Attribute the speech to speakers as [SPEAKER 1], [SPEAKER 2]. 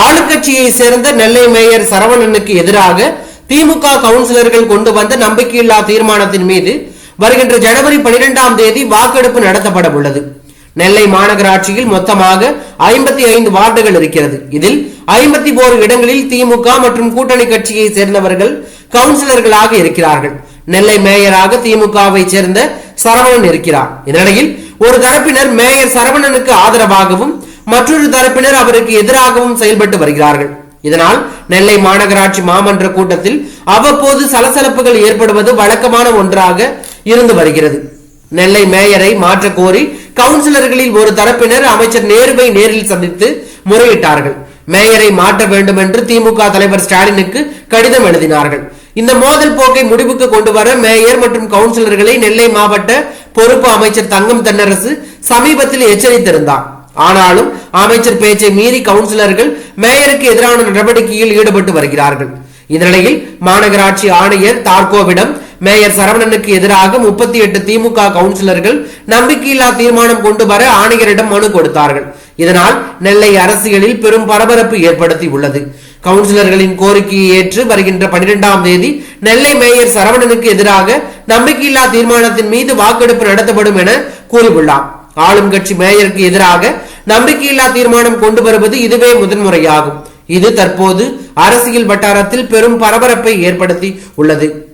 [SPEAKER 1] ஆளுங்கட்சியை சேர்ந்த நெல்லை மேயர் சரவணனுக்கு எதிராக திமுக கவுன்சிலர்கள் கொண்டு வந்த நம்பிக்கையில்லா தீர்மானத்தின் மீது வருகின்ற ஜனவரி 12ஆம் தேதி வாக்கெடுப்பு நடத்தப்பட உள்ளது. நெல்லை மாநகராட்சியில் மொத்தமாக ஐம்பத்தி ஐந்து வார்டுகள் இருக்கிறது. இதில் ஐம்பத்தி ஓரு இடங்களில் திமுக மற்றும் கூட்டணி கட்சியை சேர்ந்தவர்கள் கவுன்சிலர்களாக இருக்கிறார்கள். நெல்லை மேயராக திமுகவை சேர்ந்த சரவணன் இருக்கிறார். இந்நிலையில் ஒரு தரப்பினர் மேயர் சரவணனுக்கு ஆதரவாகவும் மற்றொரு தரப்பினர் அவருக்கு எதிராகவும் செயல்பட்டு வருகிறார்கள். இதனால் நெல்லை மாநகராட்சி மாமன்ற கூட்டத்தில் அவ்வப்போது சலசலப்புகள் ஏற்படுவது வழக்கமான ஒன்றாக இருந்து வருகிறது. நெல்லை மேயரை மாற்ற கோரி கவுன்சிலர்களில் ஒரு தரப்பினர் அமைச்சர் நேருவை நேரில் சந்தித்து முறையிட்டார்கள். மேயரை மாற்ற வேண்டும் என்று திமுக தலைவர் ஸ்டாலினுக்கு கடிதம் எழுதினார்கள். இந்த மோதல் போக்கை முடிவுக்கு கொண்டு வர மேயர் மற்றும் கவுன்சிலர்களை நெல்லை மாவட்ட பொறுப்பு அமைச்சர் தங்கம் தென்னரசு சமீபத்தில் எச்சரித்திருந்தார். ஆனாலும் அமைச்சர் பேச்சை மீறி கவுன்சிலர்கள் மேயருக்கு எதிரான நடவடிக்கையில் ஈடுபட்டு வருகிறார்கள். இந்நிலையில் மாநகராட்சி ஆணையர் தார்கோவிடம் மேயர் சரவணனுக்கு எதிராக முப்பத்தி எட்டு திமுக கவுன்சிலர்கள் நம்பிக்கையில்லா தீர்மானம் கொண்டு வர ஆணையரிடம் மனு கொடுத்தார்கள். இதனால் நெல்லை அரசியலில் பெரும் பரபரப்பு ஏற்படுத்தி உள்ளது கவுன்சிலர்களின் கோரிக்கையை ஏற்று வருகின்ற பனிரெண்டாம் தேதி நெல்லை மேயர் சரவணனுக்கு எதிராக நம்பிக்கையில்லா தீர்மானத்தின் மீது வாக்கெடுப்பு நடத்தப்படும் என கூறியுள்ளார். ஆளும் கட்சி மேயருக்கு எதிராக நம்பிக்கையில்லா தீர்மானம் கொண்டு வருவது இதுவே முதன்முறையாகும். இது தற்போது அரசியல் வட்டாரத்தில் பெரும் பரபரப்பை ஏற்படுத்தி உள்ளது.